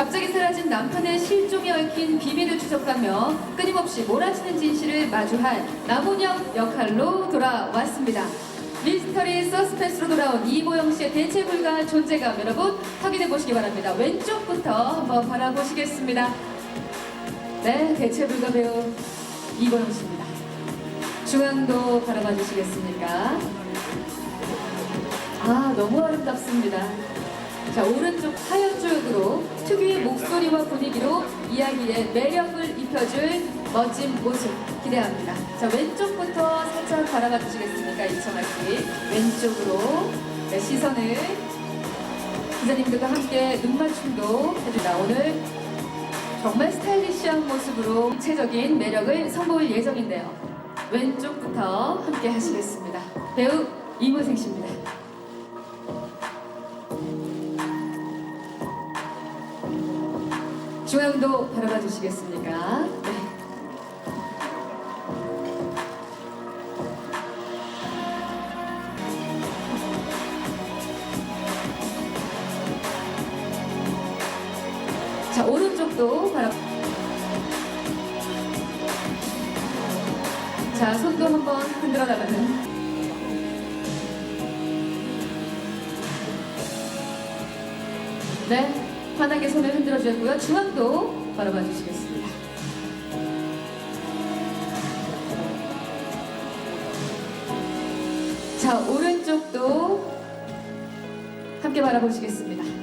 갑자기 사라진 남편의 실종에 얽힌 비밀을 추적하며 끊임없이 몰아치는 진실을 마주할 남훈영 역할로 돌아왔습니다. 미스터리 서스펜스로 돌아온 이보영 씨의 대체 불가한 존재감 여러분 확인해 보시기 바랍니다. 왼쪽부터 한번 바라보시겠습니다. 네, 대체 불가 배우 이보영 씨입니다. 중앙도 바라봐 주시겠습니까? 아, 너무 아름답습니다. 자, 오른쪽 하얀 쪽으로 특유의 목소리와 분위기로 이야기에 매력을 입혀줄 멋진 모습 기대합니다. 자, 왼쪽부터 살짝 바라봐 주시겠습니까? 이청아 씨. 왼쪽으로 네, 시선을 기자님들과 함께 눈 맞춤도 해주다. 오늘 정말 스타일리시한 모습으로 구체적인 매력을 선보일 예정인데요. 왼쪽부터 함께 하시겠습니다. 배우 이무생 씨입니다. 중앙도 바라봐 주시겠습니까? 네. 자, 오른쪽도 바라 자, 손도 한번 흔들어 나가는. 네, 환하게 손을 흔들어 주셨고요. 중앙도 바라봐 주시겠습니다. 자, 오른쪽도 함께 바라보시겠습니다.